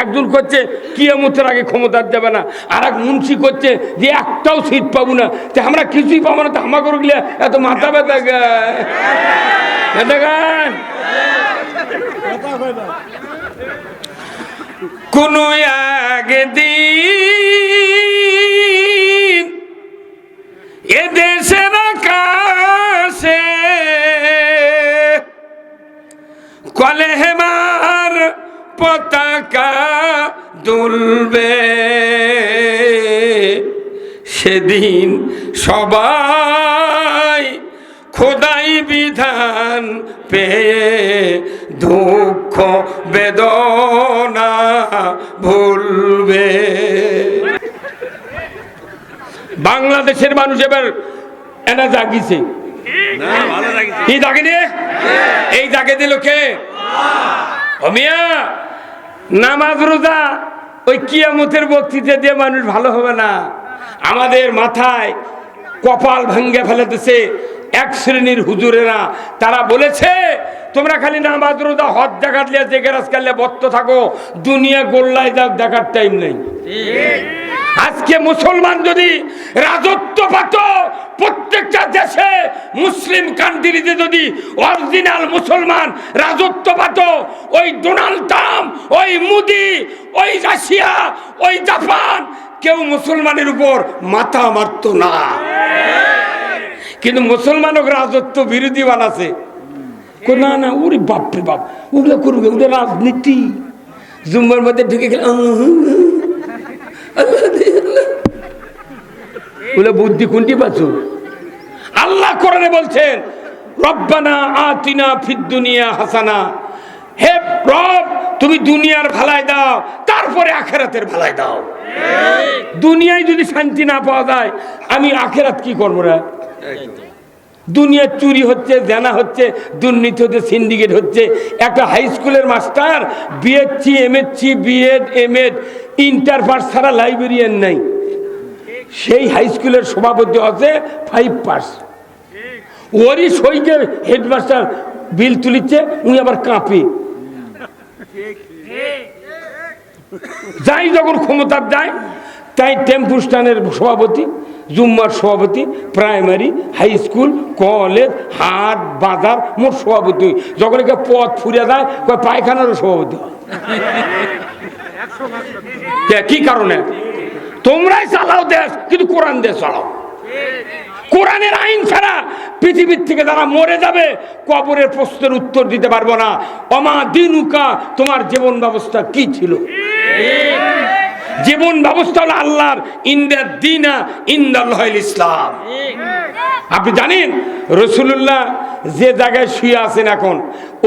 একজন করছে, কিয়ামতের আগে ক্ষমতা দেবে না। আর এক মুন্সি করছে যে একটাও সিট পাবো না। যে আমরা কিছুই পাবো না, তো হামা করে গেলে এত মাথা ব্যথা গান কোনো একদিন এদেশের আকাশে কলে হেমার পতাকা দুলবে। সেদিন সবাই খোদাই বিধান পেয়ে দুঃখ বেদনা ভুলবে। বাংলাদেশের মানুষ এবার এনা জাগিছে। কি জাগে রে এই জাগে দিল কে? অমিয়া! নামাজ রোজা ওই কিয়ামতের বক্তৃতা দিয়ে মানুষ ভালো হবে না। আমাদের মাথায় কপাল ভাঙ্গে ফেলেতেছে এক শ্রেণির হুজুরেরা তারা বলেছে তোমরা খালি নামাজ রোজা হজ জাগাত লিয়ে জেগেরাজ কালে বত্ত থাকো। দুনিয়া গোল্লায় যাক দেখার টাইম নেই। আজকে মুসলমান যদি রাজত্ব পাত প্রত্যেকটা দেশে মুসলিম কান্ট্রিতে যদি অরিজিনাল মুসলমান রাজত্ব পাত, ওই ডোনাল্ড ট্রাম্প, ওই মোদি, ওই রাশিয়া, ওই জাপান, কেউ মুসলমানের উপর মাথা মারত না। কিন্তু মুসলমানক রাজত্ব বিরোধী বানাছে না না, ওরে বাপরে বাপ, ওগুলো করবে, ওগুলো রাজনীতি। জুম্মার মধ্যে ঢুকে গেলে বুদ্ধি কোনটি পাচ্ছ? আল্লাহ কোরআনে বলছেন, রব্বানা আতিনা ফিদ দুনিয়া হাসানা। হে রব, তুমি দুনিয়ার ভালাই দাও, তারপরে আখেরাতের ভালাই দাও। দুনিয়ায় যদি শান্তি না পাওয়া যায়, আমি আখেরাত কি করব রে? দুনিয়ার চুরি হচ্ছে, জানা হচ্ছে, দুর্নীতি হচ্ছে সিন্ডিকেট হচ্ছে। একটা হাই স্কুলের master BSc MSc BEd MEd inter pass ছাড়া লাইব্রেরিয়ান নাই। সেই হাই স্কুলের সভাপতি আছে ফাইভ পাস ওরই সইকে হেডমাস্টার বিল তুলিচ্ছে উনি আবার কাঁপে। যাই যখন ক্ষমতার যায় তাই টেম্পু স্ট্যান্ডের সভাপতি, জুম্মার সভাপতি, প্রাইমারি, হাই স্কুল, কলেজ, হাট, বাজার, মোট সভাপতি যখন একে পথ ফুরে দেয় পায়খানারও সভাপতি কি কারণে? তোমরাই চালাও দেশ, কিন্তু কোরআন দেশ চালাও। কোরআনের আইন ছাড়া পৃথিবীর থেকে যারা মরে যাবে কবরের প্রশ্নের উত্তর দিতে পারব না। অমা দিনুকা, তোমার জীবন ব্যবস্থা কি ছিল? জীবন ব্যবস্থা হলো আল্লাহর ইন্দার দিনা ইন্দাল ইসলাম। আপনি জানেন রসুল্লাহ যে জায়গায় শুয়ে আছেন এখন,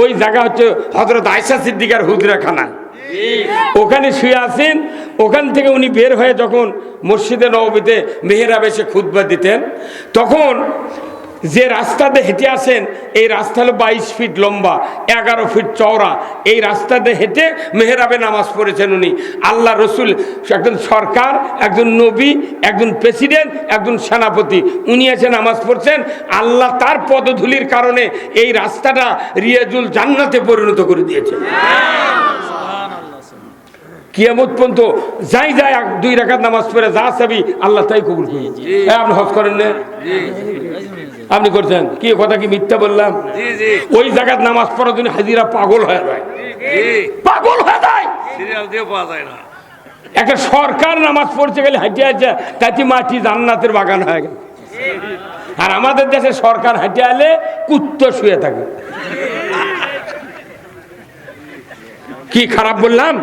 ওই জায়গা হচ্ছে হজরত আয়সা সিদ্দিকার হুজরাখানা ওখানে শুয়ে আছেন, ওখান থেকে উনি বের হয়ে যখন মসজিদে নবীতে মেহেরাব এসে খুতবা দিতেন, তখন যে রাস্তাতে হেঁটে আসেন, এই রাস্তা হলো বাইশ ফিট লম্বা, এগারো ফিট চওড়া। এই রাস্তাতে হেঁটে মেহেরাবে নামাজ পড়েছেন উনি। আল্লাহ রসুল একজন সরকার, একজন নবী, একজন প্রেসিডেন্ট, একজন সেনাপতি। উনি এসে নামাজ পড়ছেন। আল্লাহ তার পদধূলির কারণে এই রাস্তাটা রিয়াজুল জান্নাতে পরিণত করে দিয়েছে কিয়ামত পর্যন্ত যাই যাই দুই রাকাত নামাজ পড়ে যা চাবি আল্লাহ তাই কবুল করি হ্যাঁ আপনি হজ করেন না? আপনি করছেন? কি কথা কি মিথ্যা বললাম? ওই জায়গার নামাজ পড়ার জন্য হাজিরা পাগল হয়ে যায়। পাগল হয়ে যায়। সিরিয়াল দিয়ে পাওয়া যায় না। একটা সরকার নামাজ পড়তে গেলে হাঁটে আছে তাতে মাটি জান্নাতের বাগান হয়ে গেল আর আমাদের দেশে সরকার হাঁটে আলে কুত্ত শুয়ে থাকে। কি খারাপ বললাম?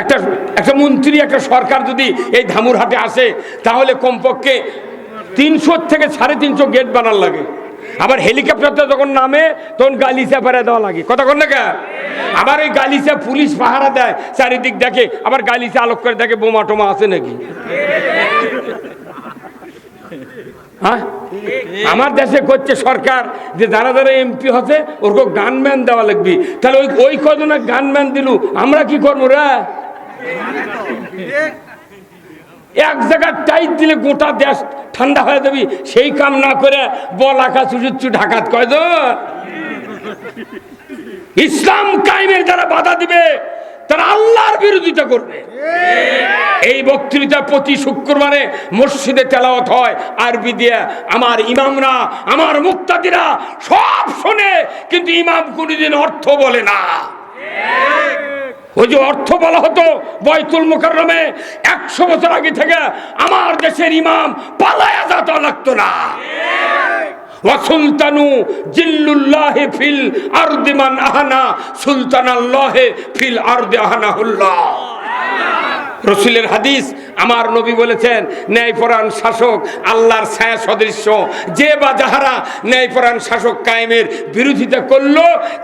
একটা একটা মন্ত্রী, একটা সরকার যদি এই ধামুরহাটে আসে, তাহলে কমপক্ষে তিনশো থেকে সাড়ে তিনশো গেট বানার লাগে। আবার হেলিকপ্টারটা যখন নামে, তখন গালিচা পাড়া দেওয়া লাগে। কথা কন না? আবার ওই গালিচা পুলিশ পাহারা দেয়, চারিদিক দেখে, আবার গালিচা আলোক করে দেখে বোমা টোমা আছে নাকি? হ্যাঁ? আমার দেশে করছে সরকার যে যারা যারা এমপি হচ্ছে, ওরকম গানম্যান দেওয়া লাগবে। তাহলে ওই ওই কজনের গানম্যান দিলু? আমরা কি করব রে? এক জায়গায় টাইট দিলে গোটা দেশ ঠান্ডা হয়ে যাবি। সেই কাম না করে বল আকাশ উঁচু ঢাকাত কয়জন? ইসলাম কায়েমের যারা বাধা দিবে। তারা আল্লাহর বিরোধিতা করবে। এই বক্তৃতা প্রতি শুক্রবারে মসজিদে তেলাওয়াত হয়, আরবি দিয়ে, আমার ইমামরা, আমার মুক্তাদিরা সব শোনে, কিন্তু ইমাম কোনদিন অর্থ বলে না। ওই যে অর্থ বলা হতো বয়তুল মুকাররমে, একশো বছর আগে থেকে আমার দেশের ইমাম পালায়া যাতা লাগতো না। ফিল আরদি মান আহানা সুলতানাল্লাহে ফিল আহানা আহানাহুল্লাহ। রসুলের হাদিস আমার নবী বলেছেন ন্যায়পরাণ শাসক আল্লাহর ছায়া সদৃশ্য। যে বা যাহারা ন্যায়পরাণ শাসক কায়েমের বিরোধিতা করল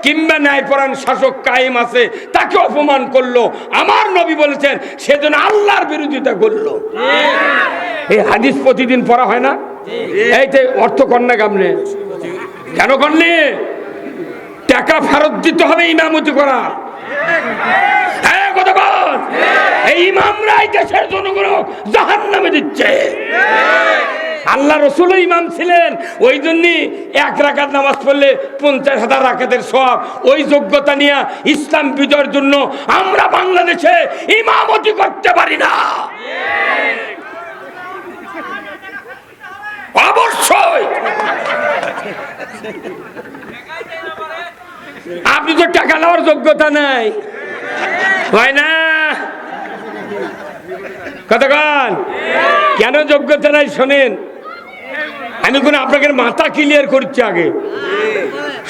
কিংবা ন্যায়পরাণ শাসক কায়েম আছে, তাকে অপমান করল। আমার নবী বলেছেন, সেজন্য আল্লাহর বিরোধিতা করল। এই হাদিস প্রতিদিন পড়া হয় না? এইতে অর্থ কন্যা গামনে কেন কন্যে? টাকা ফেরত দিতে হবে ইমামতি করা। হ্যাঁ কতক্ষণ এই ইমামরাই দেশের জনগণ জাহান নামে দিচ্ছে। আল্লাহ রসুল ইমাম ছিলেন, ওই জন্যই এক রাকাত নামাজ পড়লে পঞ্চাশ হাজার রাকাতের সব ওই যোগ্যতা নিয়ে ইসলাম বিজয়ের জন্য আমরা বাংলাদেশে ইমামতি করতে পারি না। অবশ্যই। আপনি তো টাকা নেওয়ার যোগ্যতা নাই। হয় না? কতক্ষণ কেন যোগ্যতা নাই শোনেন? আমি কোনো আপনাকে মাথা ক্লিয়ার করছি আগে।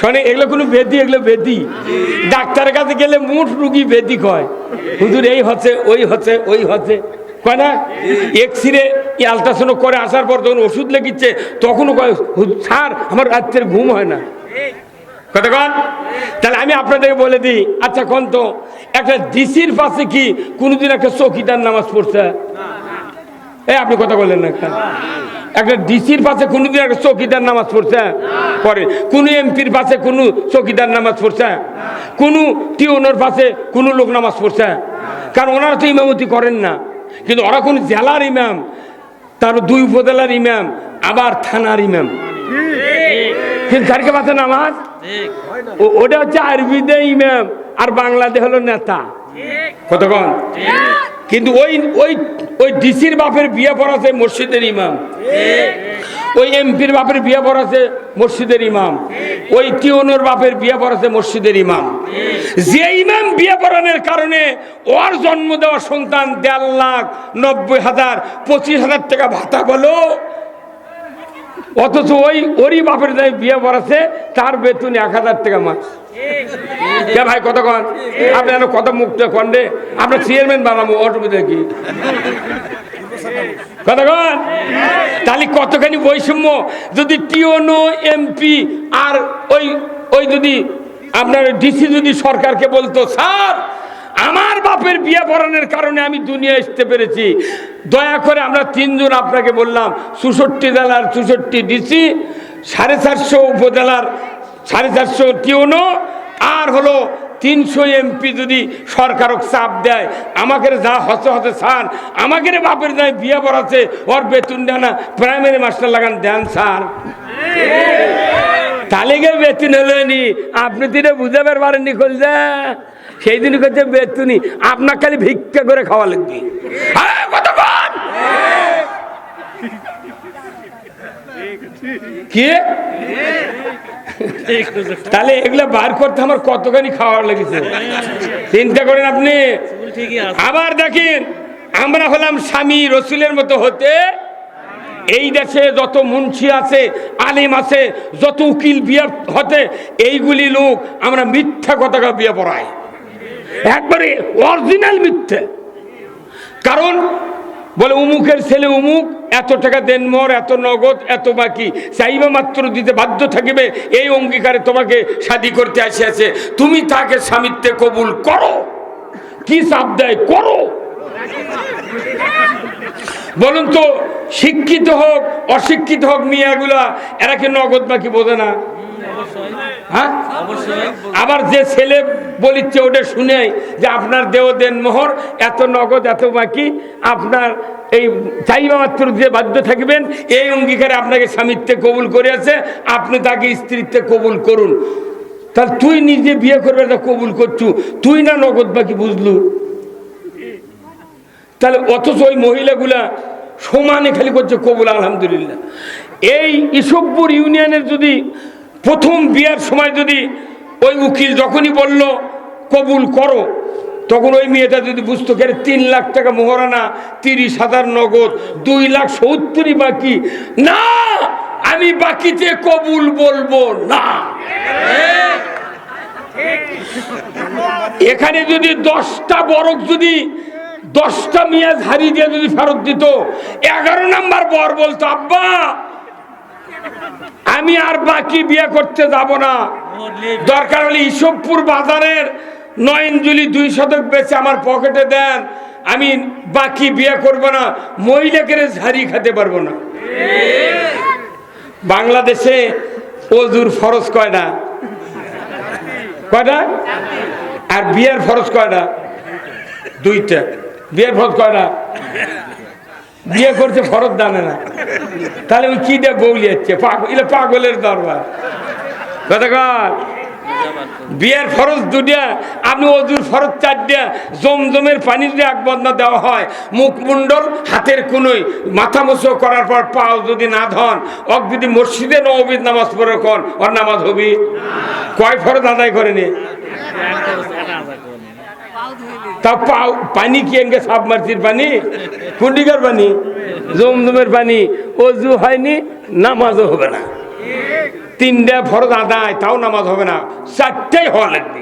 শোনে, এগুলো কোনো বেদি, এগুলো বেদি। ডাক্তারের কাছে গেলে মুঠ রুগী বেদি কয়। হুজুর, এই হচ্ছে, ওই হচ্ছে ওই হচ্ছে। কয় না? এক্স রে আলট্রাসাউন্ড করে আসার পর যখন ওষুধ লেগিচ্ছে তখনও কয় স্যার, আমার রাত্রের ঘুম হয় না। কতক্ষণ তাহলে আমি আপনাদেরকে বলে দিই আচ্ছা কোন তো, একটা ডিসির পাশে কি কোনোদিন একটা চৌকিদার নামাজ পড়ছে? এই আপনি কথা বললেন না একটা। একটা ডিসির পাশে কোনোদিন একটা চৌকিদার নামাজ পড়ছে? পরে। কোন এমপির পাশে কোনো চৌকিদার নামাজ পড়ছে? কোন টিউনোর পাশে কোনো লোক নামাজ পড়ছে? কারণ ওনারা তো ইমামতি করেন না। কিন্তু ওরা কোন জেলার ইমাম, তার দুই উপজেলার ইমাম, আবার থানার ইমাম। কিন্তু তারকে পাশে নামাজ ওটা হচ্ছে আরবিতে ইমাম আর বাংলাদেশ হলো নেতা কতক্ষণ কিন্তু ওই ওই ওই ডিসির বাপের বিয়ে পড়াছে মসজিদের ইমাম ওই এমপির বাপের বিয়ে পড়াছে মসজিদের ইমাম ওই টিওনোর বাপের বিয়ে পড়াছে মসজিদের ইমাম যে ইমাম বিয়ে পড়ানোর কারণে ওর জন্ম দেওয়া সন্তান দেড় লাখ নব্বই হাজার পঁচিশ হাজার টাকা ভাতা বলো অথচ ওই ওরই বাপের যাই বিয়ে পড়াছে তার বেতন এক হাজার টাকা মাস। কে ভাই কত কন? আপনি যেন কত মুক্ত কন্ডে আপনার চেয়ারম্যান বানাবো অসুবিধা কি? কতক্ষণ তাহলে কতখানি বৈষম্য? যদি টিওনো এমপি আর ওই ওই যদি আপনার ডিসি যদি সরকারকে বলতো স্যার আমার বাপের বিয়ে পড়ানোর কারণে আমি দুনিয়া আসতে পেরেছি। দয়া করে আমরা তিনজন আপনাকে বললাম, চৌষট্টি জেলার চৌষট্টি ডিসি সাড়ে চারশো উপজেলার সাড়ে চারশো টিওনো আর হলো তিনশো এমপি যদি সরকারক চাপ দেয়। আমাকে যা হচ্ছে হতে স্যার, আমাকে বাপের যায় বিয়ে পড়াচ্ছে, ওর বেতন দেয় না প্রাইমারি মাস্টার লাগান দেন স্যার। গিয়ে বেতন হলো নি আপনি তো এটা বুঝাবার পারেননি খুলছে সেই দিন করছে বেতনই আপনার খালি ভিক্ষা করে খাওয়া লাগবে। হ্যাঁ? কি? তাহলে এগুলো বার করতে আমার কতখানি খাওয়ার লেগেছে? চিন্তা করেন আপনি। আবার দেখেন, আমরা হলাম স্বামী রসুলের মতো হতে, এই দেশে যত মুন্সি আছে, আলিম আছে, যত উকিল বিয়ে হতে, এইগুলি লোক আমরা মিথ্যা কথা বিয়ে পড়াই একবারে অরিজিনাল মিথ্যে। কারণ বলে, উমুকের ছেলে উমুক, এত টাকা দেন মর, এত নগদ, এত বাকি। চাইবা মাত্র দিতে বাধ্য থাকিবে, এই অঙ্গীকারে তোমাকে শাদি করতে আসিয়াছে। তুমি তাকে স্বামিত্বে কবুল করো। কি চাপ দেয়? করো। বলুন তো, শিক্ষিত হোক, অশিক্ষিত হোক মিয়াগুলা, এরা কি নগদ বাকি বোঝে না? হ্যাঁ? আবার যে ছেলে বলিচ্ছে ওটা শুনে যে আপনার দেহ দেন মোহর, এত নগদ, এত বাকি, আপনার এই চাইবা মাত্র যে বাধ্য থাকবেন, এই অঙ্গীকারে আপনাকে স্বামীত্বে কবুল করে আছে আপনি তাকে স্ত্রীত্বে কবুল করুন। তাহলে তুই নিজে বিয়ে করবে, তা কবুল করছু, তুই না নগদ বাকি বুঝলু? তাহলে অথচ ওই মহিলাগুলা সমানে খালি করছে কবুল, আলহামদুলিল্লাহ। এই ইসবপুর ইউনিয়নের যদি প্রথম বিয়ার সময় যদি ওই উকিল যখনই বলল, কবুল করো, তখন ওই মেয়েটা যদি বুঝতো কেন তিন লাখ টাকা মোহরানা, তিরিশ হাজার নগদ, দুই লাখ সত্তরই বাকি। না, আমি বাকিতে কবুল বলব না। এখানে যদি দশটা বরক যদি, দশটা মেয়াজ হারিয়ে দিয়ে যদি ফেরত দিত, এগারো নাম্বার বর বলতো, আব্বা আমি আর বাকি বিয়ে করতে যাব না। দরকার হলে ইসবপুর বাজারের নয়নজুলি দুই শতক বেচে আমার পকেটে দেন। আমি বাকি বিয়ে করব না, মহিলাকে ঝাড়ি খেতে পারব না। বাংলাদেশে অজুর ফরজ কয়টা কয়টা আর বিয়ের ফরজ কয়টা দুইটা। বিয়ের ফরজ কয়টা বিয়ে করছে ফরত জানে না। তাহলে ওই কি দিয়ে যাচ্ছে পাগল পাগলের দরবার। কর বিয়ের ফরজ দুটিয়া আপনি অজুর ফরজ চারটা জমজমের পানি যদি এক বদনা দেওয়া হয় মুখমণ্ডল হাতের কোনোই, মাথা মুছো করার পর পাও যদি না ধন অক যদি মসজিদে নবীদ নামাজ পড়ে কন, ওর নামাজ হবি? কয় ফরজ আদায় করেনি? তা পানি কি এনকে সাপ মারছির পানি? কুন্ডিকার পানি? জমজমের পানি? অজু হয়নি, নামাজও হবে না। তিনটা ফরজ আদায়, তাও নামাজ হবে না। চারটাই হওয়া লাগবে।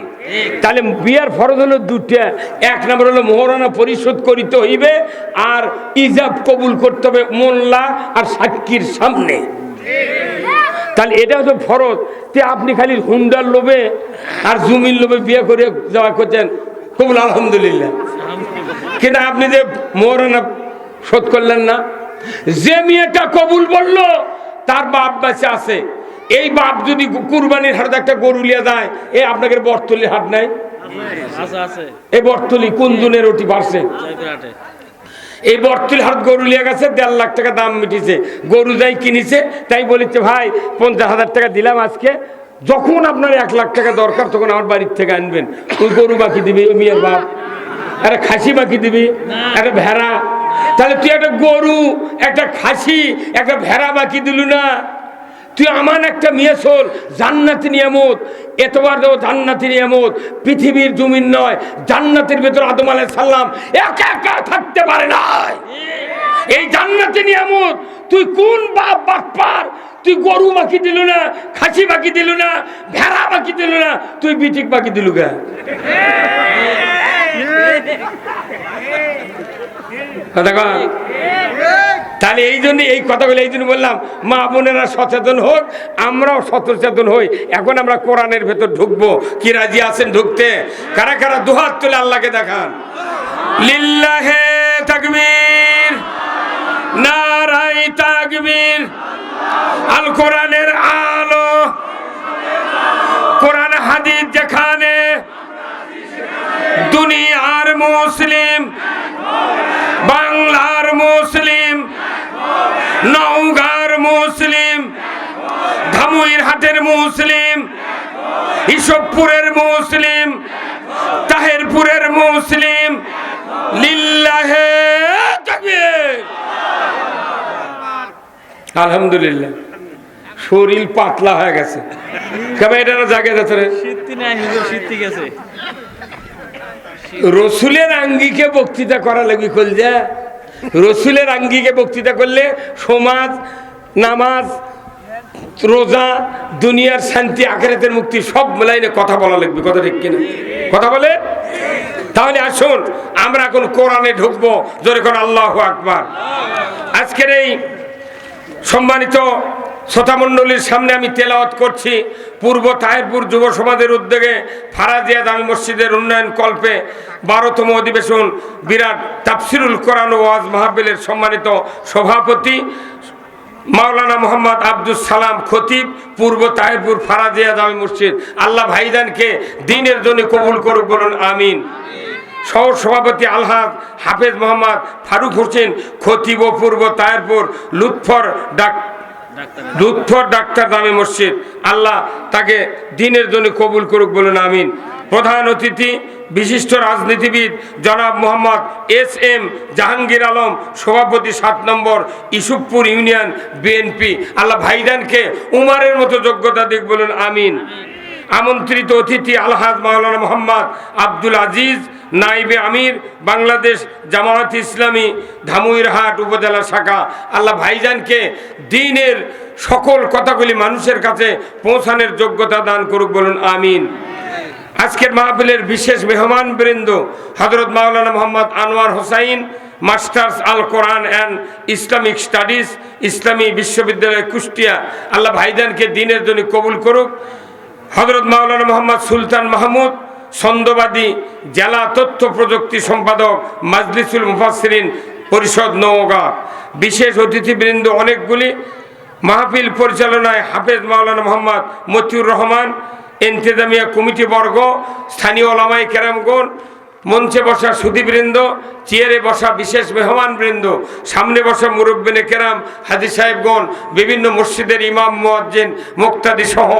তাহলে বিয়ার ফরজ হলো দুটা এক নম্বর হলো মোহরানা পরিশোধ করিতে হইবে আর ইজাব কবুল করতে হবে মোল্লা আর সাক্ষীর সামনে। তাহলে এটা হচ্ছে ফরজ। তে আপনি খালি হুন্ডার লোভে আর জমির লোভে বিয়ে করে যাওয়া করছেন কবুল আলহামদুলিল্লাহ। কিন্তু আপনি যে মোহরানা শোধ করলেন না যে মেয়েটা কবুল বলল তার বাপ বাচ্চা আছে। এই বাপ যদি কুরবানির হাটে একটা গরু লিয়ে যায় এ আপনাকে বর্তলির হাট নাই? এই বর্তলি কোন জনের ওটি বাড়ছে? এই বর্তলি হাট গরু লিয়ে গেছে দেড় লাখ টাকা দাম মিটিছে। গরু যাই কিনেছে তাই বলেছে ভাই পঞ্চাশ হাজার টাকা দিলাম আজকে যখন আপনার এক লাখ টাকা দরকার, তখন আমার বাড়ির থেকে আনবেন। ওই গরু বাকি দিবি, ওই মেয়ের বাপ। একটা খাসি বাকি দিবি, একটা ভেড়া। তাহলে তুই একটা গরু, একটা খাসি, একটা ভেড়া বাকি দিলু না। তুই আমার একটা মেয়ে শোল, জান্নাতি নিয়ামত। এতবার দেবো জান্নাতি নিয়ামত। পৃথিবীর জমিন নয়, জান্নাতের ভেতর আদম আলাই সাল্লাম একা একা থাকতে পারে না এই জান্নাতি নিয়ামত, তুই কোন বাপ বাটপার তুই গরু বাকি দিল না, খাসি বাকি দিল না, ভেড়া বাকি দিল না, তুই বিটিক বাকি দিল গা? তাহলে এই জন্য এই কথাগুলো এই জন্য বললাম, মা বোনেরা সচেতন হোক, আমরাও সচেতন হই। এখন আমরা কোরআনের ভেতর ঢুকবো। কি রাজি আছেন ঢুকতে? কারা কারা দুহাত তুলে আল্লাহকে দেখান। লিল্লাহে তাকবীর নারাই তাকবীর আল কোরআনের আলো। কোরআন হাদিস যেখানে দুনিয়ার মুসলিম, বাংলার মুসলিম, নওগাঁর মুসলিম ধামুইর হাটের মুসলিম, ইসবপুরের মুসলিম, তাহেরপুরের মুসলিম, লিল্লাহে আলহামদুলিল্লাহ। শরীর পাতলা হয়ে গেছে। কেমন এটা জাগে যাচ্ছে রে? গেছে। রসুলের আঙ্গিকে বক্তৃতা করা লাগবে খোলজা রসুলের আঙ্গিকে বক্তৃতা করলে সমাজ নামাজ রোজা দুনিয়ার শান্তি আখেরাতের মুক্তি সব লাইনে কথা বলা লাগবে কথা ঠিক কিনা? কথা বলে? তাহলে আসুন আমরা এখন কোরআনে ঢুকবো জোরে কোন আল্লাহ আকবার। আজকের এই সম্মানিত শ্রোতামণ্ডলীর সামনে আমি তেলাওয়াত করছি পূর্ব তাহেরপুর যুব সমাজের উদ্যোগে ফারাজিয়া দামি মসজিদের উন্নয়ন কল্পে বারোতম অধিবেশন বিরাট তাফসিরুল কোরআন ওয়াজ মাহবিলের সম্মানিত সভাপতি মাওলানা মোহাম্মদ আব্দুল সালাম খতিব, পূর্ব তাহেরপুর ফারাজিয়া দামি মসজিদ। আল্লাহ ভাইজানকে দিনের জন্য কবুল করুক বলুন, আমিন। সহ সভাপতি আলহাজ হাফেজ মোহাম্মদ ফারুক হোসেন, খতিব পূর্ব তাহেরপুর লুৎফর ডাক ডাক্তার ডাক্তার দামি মসজিদ। আল্লাহ তাকে দিনের জন্য কবুল করুক বলুন, আমিন। প্রধান অতিথি, বিশিষ্ট রাজনীতিবিদ জনাব মোহাম্মদ এস এম জাহাঙ্গীর আলম, সভাপতি সাত নম্বর ইসুফপুর ইউনিয়ন বিএনপি। আল্লাহ ভাইদানকে উমারের মতো যোগ্যতা দিক বলুন, আমিন। আমন্ত্রিত অতিথি আলহাজ মাওলানা মোহাম্মদ আব্দুল আজিজ নাইবে আমির, বাংলাদেশ জামায়াত ইসলামী ধামুইরহাট উপজেলা শাখা। আল্লাহ ভাইজানকে দিনের সকল কথাগুলি মানুষের কাছে পৌঁছানোর যোগ্যতা দান করুক বলুন, আমিন। আজকের মাহফিলের বিশেষ মেহমান বৃন্দ হজরত মাওলানা Mohammad Anwar Hossain, masters Al Quran and Islamic studies, ইসলামী বিশ্ববিদ্যালয় কুষ্টিয়া। আল্লাহ ভাইজানকে দিনের জন্য কবুল করুক। হজরত মাওলানা মোহাম্মদ সুলতান মাহমুদ ছন্দবাদী জেলা তথ্য প্রযুক্তি সম্পাদক মাজলিসুল মুফাসরিন পরিষদ নওগাঁ। বিশেষ অতিথিবৃন্দ অনেকগুলি। মাহফিল পরিচালনায় হাফেজ মাওলানা মোহাম্মদ মতিউর রহমান এন্তেজামিয়া কমিটি বর্গ, স্থানীয় ওলামাই কেরামগণ মঞ্চে বসা সুদীবৃন্দ চেয়ারে বসা বিশেষ মেহমানবৃন্দ সামনে বসা মুরব্বিনে কেরাম, হাজি সাহেবগণ, বিভিন্ন মসজিদের ইমাম, মুয়াজ্জিন, মুক্তাদি সহ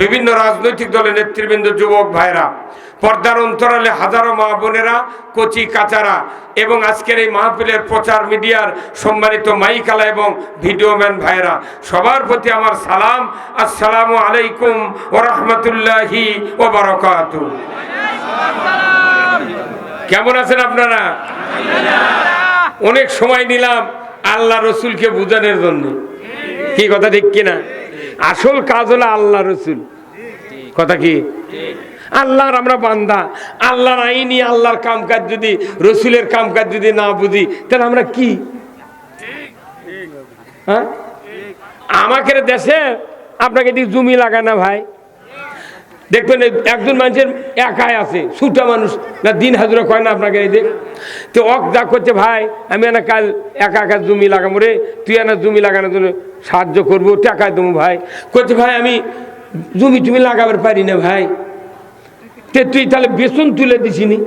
বিভিন্ন রাজনৈতিক দলের নেতৃবৃন্দ, যুবক ভাইরা। পর্দার অন্তরালে হাজারো মা বোনেরা, কচি কাচারা এবং আজকের এই মাহফিলের প্রচার মিডিয়ার সম্মানিত মাইকালা এবং ভিডিওম্যান ভাইরা, সবার প্রতি আমার সালাম। আসসালামু আলাইকুম ও রহমতুল্লাহি ও বারকাতু কেমন আছেন আপনারা? অনেক সময় নিলাম আল্লাহ রসুলকে বুঝানোর জন্য। কি কথা, ঠিক কিনা? আসল কাজ হলো আল্লাহ রসুল। কথা কি? আল্লাহর আমরা বান্দা। আল্লাহর আইনি, আল্লাহর কাম কাজ যদি, রসুলের কাম কাজ যদি না বুঝি, তাহলে আমরা কি? হ্যাঁ? আমাকে দেশে আপনাকে জমি লাগায় না ভাই দেখবেন একজন মানুষের একাই আছে, সুটা মানুষ। না, দিন হাজুরা কয় না আপনাকে এই দেখ তো অক যা করছে, ভাই, আমি না কাল একা একা জমি লাগাবো রে, তুই না জমি লাগানোর জন্য সাহায্য করব টাকা দেবো, ভাই। করছে ভাই, আমি জমি টুমি লাগাবার পারি না, ভাই। তে তুই তাহলে বেসন তুলে দিছিনি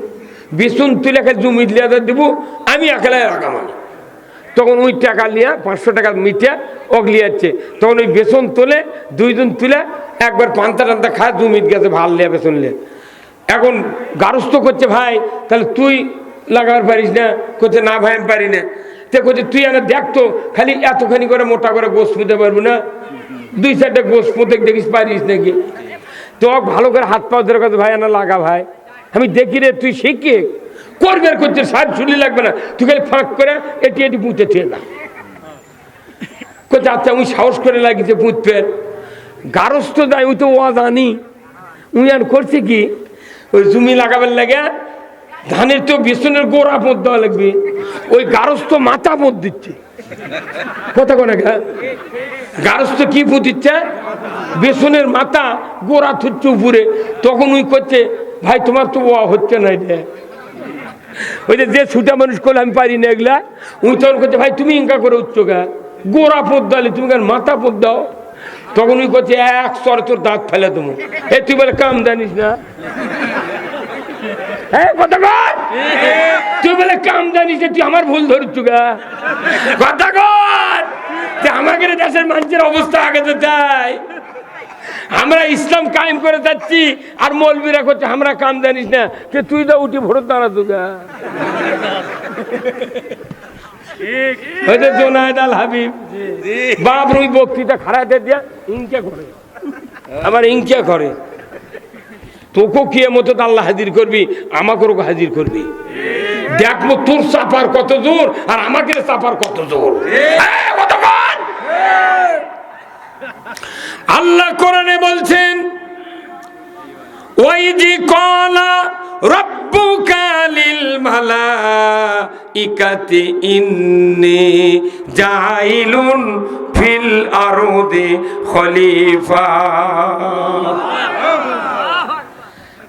বেসন তুলে খালি জমি দিয়ে দেবো, আমি একালাই লাগাবো তখন ওই টাকা নিয়ে পাঁচশো টাকা মিটে অগলি যাচ্ছে তখন ওই বেসন তোলে, দুইজন তুলে একবার পান্তা টান্তা খায়, দু মিট গেছে ভালো লিয়া, বেসন লিয়ে। এখন গারস্থ করছে, ভাই, তাহলে তুই লাগাবার পারিস না। করছে না ভাই, আমি পারি না। তে করছে তুই এনে দেখতো, খালি এতখানি করে মোটা করে গোস পুঁতে পারব না। দুই চারটা গোস পুঁতে দেখিস, পারিস নাকি? তো ভালো করে হাত পা ধরে কথা ভাই এনে লাগা ভাই। আমি দেখি রে, তুই শিখে করবে আর করছে সাহেব শুনলে লাগবে না। তুই খালি ফাঁক করে এটি এটি পুঁতে থুয়ে না করছে আচ্ছা আমি সাহস করে লাগিয়েছে পুঁতবে গারস্থ দেয় ওই তো ও জানি উনি আর করছে কি? ওই জমি লাগাবার লাগে ধানের তো বেসনের গোড়া পথ দেওয়া লাগবে। ওই গারস্থ মাথা পথ দিচ্ছে। কথা কোনে গারস্থ কি পুঁত দিচ্ছে? বেসনের মাথা গোড়া থুচ্ছে উপরে। তখন উই করছে, ভাই, তোমার তো ও হচ্ছে না রে ওই যে ছুটা মানুষ করলে আমি পারি না এগুলা। উনি তখন করছে ভাই, তুমি ইনকা করে উচ্চ গা। গোড়া পদ তুমি কেন মাথা পদ দাও। তখন উনি করছে এক সর তোর দাঁত ফেলে তুমি এ, তুই বলে কাম জানিস না। হ্যাঁ কথা তুই বলে কাম জানিস তুই আমার ভুল ধরছ গা। কথা কর। আমাকে দেশের মানুষের অবস্থা আগে তো তাই। আমরা ইসলাম কায়েম করে যাচ্ছি আর মৌলবীরা করছে, আমরা কাম জানিস না যে তুই তো উঠি ভোট দাঁড়া তুগা জোনায়দ আল হাবিব। বাপ রুই বক্তৃতা খারাতে দিয়া ইনকে করে আমার ইনকে করে তোকেও কি মতো আল্লাহ হাজির করবি? হাজির করবি। দেখব তোর চাপার কত জোর আর আমাকে চাপার কত জোর? আল্লাহ বলছেন ওয়াইজি কলা, রব্বুকা লিল মালাইকাতি ইন্নি জাইলুন ফিল খলিফা।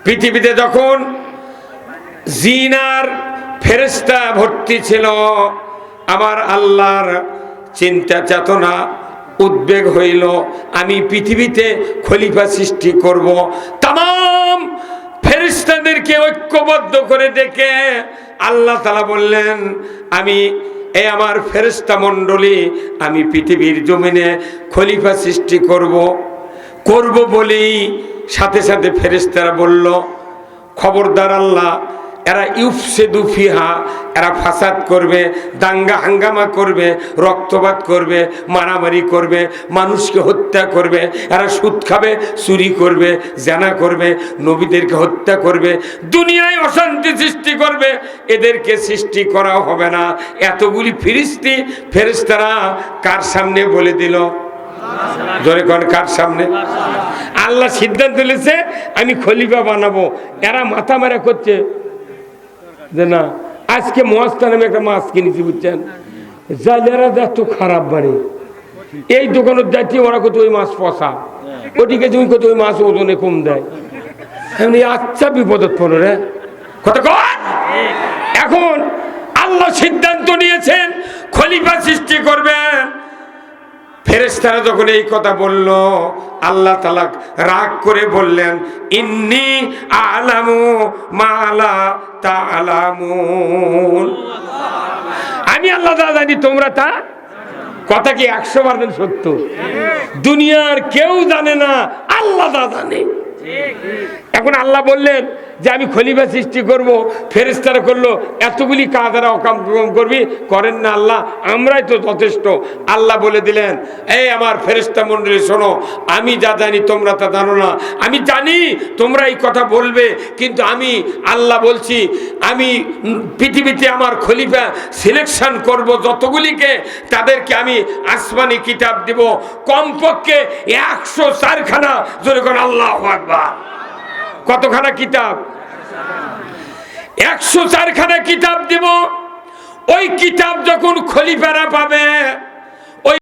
পৃথিবীতে যখন জিনার ফেরেস্তা ভর্তি ছিল, আমার আল্লাহর চিন্তা চেতনা উদ্বেগ হইল, আমি পৃথিবীতে খলিফা সৃষ্টি করব। তাম ফেরিস্তাদেরকে ঐক্যবদ্ধ করে ডেকে আল্লাহ তালা বললেন, আমি, এই আমার ফেরিস্তা মণ্ডলী, আমি পৃথিবীর জমিনে খলিফা সৃষ্টি করব। করব বলেই সাথে সাথে ফেরেস্তারা বলল, খবরদার আল্লাহ এরা ইউফসে দুফিহা এরা ফাসাদ করবে, দাঙ্গা হাঙ্গামা করবে, রক্তপাত করবে, মারামারি করবে, মানুষকে হত্যা করবে, এরা সুদ খাবে, চুরি করবে, জানা করবে, নবীদেরকে হত্যা করবে, দুনিয়ায় অশান্তি সৃষ্টি করবে, এদেরকে সৃষ্টি করা হবে না। এতগুলি ফিরিস্তি ফেরেস্তারা কার সামনে বলে দিল? কার সামনে? আল্লাহ সিদ্ধান্ত নিয়েছে, আমি খলিফা বানাবো। এরা মাথা মারা করছে। যে না, আজকে মহাস্তা নামে একটা মাছ কিনেছি, বুঝছেন? জালেরা এত খারাপ বাড়ি। এই দোকানের যাচ্ছি ওরা কত ওই মাছ পচা। ওটিকে তুমি কত ওই মাছ ওজনে কম দেয়। এমনি আচ্ছা বিপদত পড়ো রে। কত এখন আল্লাহ সিদ্ধান্ত নিয়েছেন, খলিফা সৃষ্টি করবেন। ফেরেস্তারা যখন এই কথা বলল, আল্লাহ তালা রাগ করে বললেন, ইন্নি আলামু মালা তা আলামুন আমি আল্লাহ তা জানি তোমরা তা কথা কি একশো পার্সেন্ট সত্য? দুনিয়ার কেউ জানে না, আল্লাহ তা জানে। এখন আল্লাহ বললেন যে আমি খলিফা সৃষ্টি করব ফেরেস্তারা করল, এতগুলি কাজ এরা অকাম করবি? করেন না আল্লাহ, আমরাই তো যথেষ্ট। আল্লাহ বলে দিলেন, এই আমার ফেরেস্তা মন্ডলী, শোনো, আমি যা জানি তোমরা তা জানো না। আমি জানি তোমরা এই কথা বলবে, কিন্তু আমি আল্লাহ বলছি, আমি পৃথিবীতে আমার খলিফা সিলেকশন করব যতগুলিকে, তাদেরকে আমি আসমানি কিতাব দিব। কমপক্ষে একশো চারখানা যেরকম আল্লাহ আকবার। কতখানা কিতাব? একশো চারখানা কিতাব দিব। ওই কিতাব যখন খলিফারা পাবে